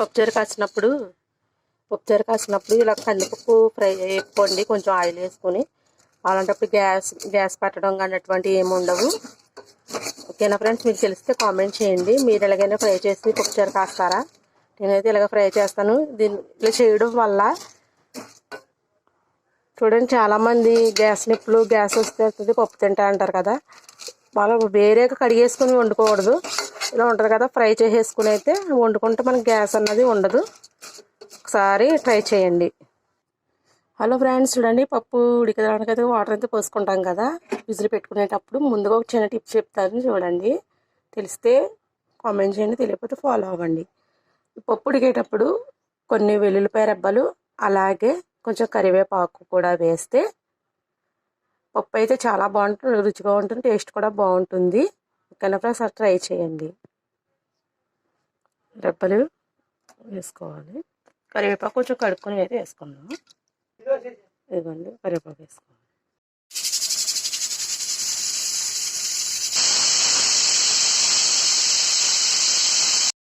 పప్పుచారు కాసినప్పుడు పప్పుచారు కాసినప్పుడు ఇలా కందిపప్పు ఫ్రై వేసుకోండి కొంచెం ఆయిల్ వేసుకొని. అలాంటప్పుడు గ్యాస్ గ్యాస్ పెట్టడం కానీ అటువంటివి ఏమి ఉండవు. ఓకేనా ఫ్రెండ్స్? మీకు తెలిస్తే కామెంట్ చేయండి. మీరు ఎలాగైనా ఫ్రై చేసి పప్పుచారు కాస్తారా? నేనైతే ఇలాగ ఫ్రై చేస్తాను. దీన్ని ఇలా చేయడం వల్ల చూడండి చాలామంది గ్యాస్ నిప్పులు గ్యాస్ వస్తే వస్తుంది పప్పు తింటా అంటారు కదా. వాళ్ళు వేరేగా కడిగేసుకుని వండుకోకూడదు. ఇలా ఉంటుంది కదా ఫ్రై చేసేసుకుని అయితే వండుకుంటే మనకి గ్యాస్ అన్నది ఉండదు. ఒకసారి ట్రై చేయండి. హలో ఫ్రెండ్స్ చూడండి పప్పు ఉడికడానికి అయితే వాటర్ అయితే పోసుకుంటాం కదా. విజిల్ పెట్టుకునేటప్పుడు ముందుగా ఒక చిన్న టిప్ చెప్తాను చూడండి. తెలిస్తే కామెంట్ చేయండి తెలియకపోతే ఫాలో అవ్వండి. పప్పు ఉడికేటప్పుడు కొన్ని వెల్లుల్లిపాయ రెబ్బలు అలాగే కొంచెం కరివేపాకు కూడా వేస్తే పప్పు అయితే చాలా బాగుంటుంది రుచిగా ఉంటుంది టేస్ట్ కూడా బాగుంటుంది. ఓకేనా ఫ్రెండ్స్ ట్రై చేయండి. రెబ్బలు వేసుకోవాలి. కరివేపాకు కొంచెం కడుక్కొని అయితే వేసుకుందాం. ఇదిగోండి కరివేపాకు వేసుకోవాలి.